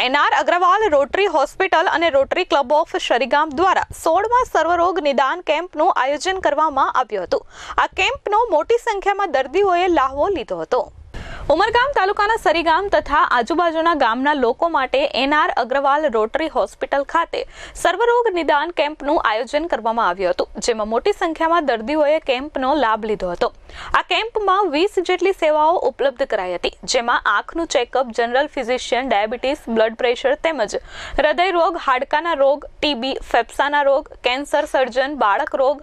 NR Agarwal rotary hospital અને rotary club of Sarigam દ્વારા સોળમાં સર્વરોગ નિદાન કેમ્પનું આયોજન કરવામાં આવ્યું હતું. આ કેમ્પનો મોટી સંખ્યામાં દર્દીઓએ લાહવો લીધો હતો. ઉમરગામ તાલુકાના સરીગામ તથા આજુબાજુના ગામના લોકો માટે એનઆર અગ્રવાલ રોટરી હોસ્પિટલ ખાતે સર્વરોગ નિદાન કેમ્પનું આયોજન કરવામાં આવ્યું હતું, જેમાં મોટી સંખ્યામાં દર્દીઓએ કેમ્પનો લાભ લીધો હતો. આ કેમ્પમાં વીસ જેટલી સેવાઓ ઉપલબ્ધ કરાઈ હતી, જેમાં આંખનું checkup, general physician, diabetes, blood pressure તેમજ હૃદય રોગ, હાડકાના રોગ, ટીબી, ફેફસાના રોગ, કેન્સર સર્જન, બાળક રોગ,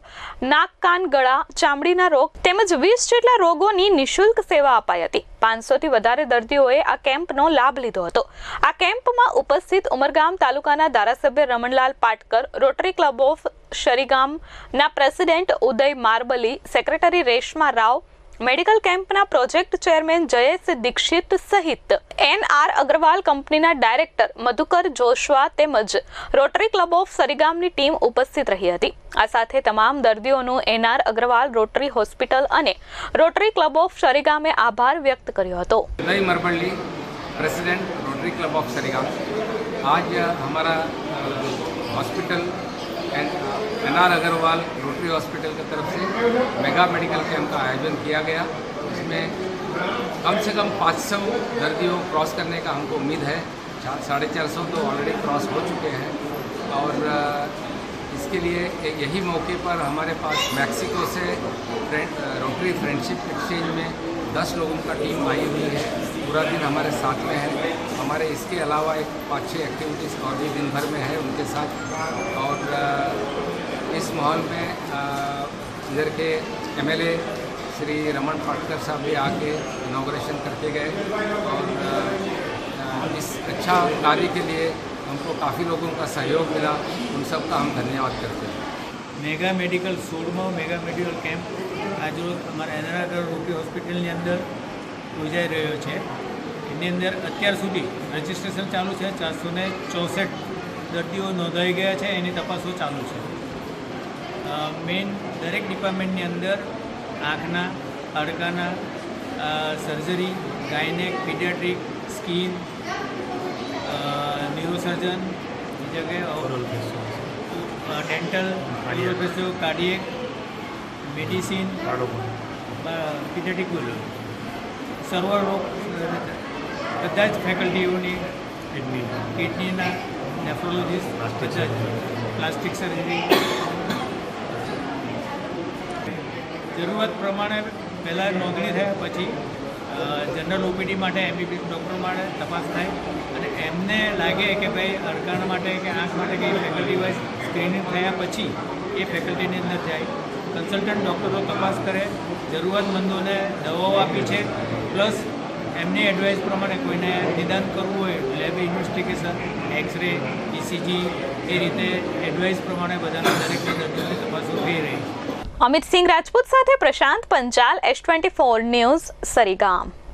નાક, કાન, ગળા, ચામડીના રોગ તેમજ વીસ જેટલા રોગોની નિઃશુલ્ક સેવા અપાઈ હતી. પાંચસોથી વધારે દર્દીઓએ આ કેમ્પનો લાભ લીધો હતો. આ કેમ્પમાં ઉપસ્થિત ઉમરગામ તાલુકાના ધારાસભ્ય Ramanlal Patkar, rotary club of શરીગામના president Uday Marbali, secretary Reshma Rao medical કેમ્પના project chairman Jayesh Dixit સહિત એન આર અગ્રવાલ કંપનીના ડાયરેક્ટર મધુકર જોશવા તેમજ રોટરી ક્લબ ઓફ સરીગામની ટીમ ઉપસ્થિત રહી હતી. આ સાથે તમામ દર્દીઓનું એનઆર અગ્રવાલ રોટરી હોસ્પિટલ અને રોટરી ક્લબ ઓફ સરીગામે આભાર વ્યક્ત કર્યો હતો. President rotary club of Sarigam. આજ હમારા hospital N R Agrawal rotary hospital की तरफ़ से मेगा मेडिकल कैंप का आयोजन किया गया। इसमें कम से कम 500 दर्दियों क्रॉस करने का हमको उम्मीद है। साढ़े चार सौ तो ऑलरेडी क्रॉस हो चुके हैं। और इसके लिए यही मौके पर हमारे पास मैक्सिको से रोटरी फ्रेंडशिप एक्सचेंज में दस लोगों का टीम आई हुई है। पूरा दिन हमारे साथ में है। हमारे इसके अलावा एक पाँच छः एक्टिविटीज़ और भी दिन भर में है उनके साथ। और इस माहौल में इधर के एमएलए श्री रमन पाटकर साहब भी आके इनाग्रेशन करके गए। और इस अच्छा कार्य के लिए हमको काफ़ी लोगों का सहयोग मिला। उन सब का हम धन्यवाद करते हैं। मेगा मेडिकल, सोडमा मेगा मेडिकल कैंप આજરોજ અમારા એનઆરઆર રોટી હોસ્પિટલની અંદર યોજાઈ રહ્યો છે. એની અંદર અત્યાર સુધી રજિસ્ટ્રેશન ચાલુ છે. ચારસો ને ચોસઠ દર્દીઓ નોંધાઈ ગયા છે. એની તપાસો ચાલુ છે. મેઇન દરેક ડિપાર્ટમેન્ટની અંદર આંખના હાડકાના surgery gynaec paediatric skin neurosurgeon બીજા કે oral dental cardio cardiac medicine paediatric બોલો. સર્વ રોગ બધા જ ફેકલ્ટીઓની કિડનીના નેફ્રોલોજીસ્ટ બધા જ પ્લાસ્ટિક સર્જરી જરૂરત પ્રમાણે પહેલાં નોંધણી થયા પછી જનરલ ઓપીડી માટે એમબીબીએસ ડૉક્ટર માટે તપાસ થાય અને એમને લાગે કે ભાઈ અડકાણ માટે કે આંખ માટે કંઈ ફેકલ્ટી વાઇઝ સ્ક્રીનિંગ થયા પછી એ ફેકલ્ટીની અંદર જાય. કન્સલ્ટન્ટ ડૉક્ટરો તપાસ કરે જરૂરતમંદોને દવાઓ આપી છે, પ્લસ એમની એડવાઇસ પ્રમાણે કોઈને નિદાન કરવું હોય, lab investigation, X ray ECG એ રીતે એડવાઇસ પ્રમાણે બધાના દરેક દર્દીઓની તપાસો થઈ રહી છે. અમિત સિંહ રાજપૂત સાથે Prashant Panchal, S twenty four news, Sarigam.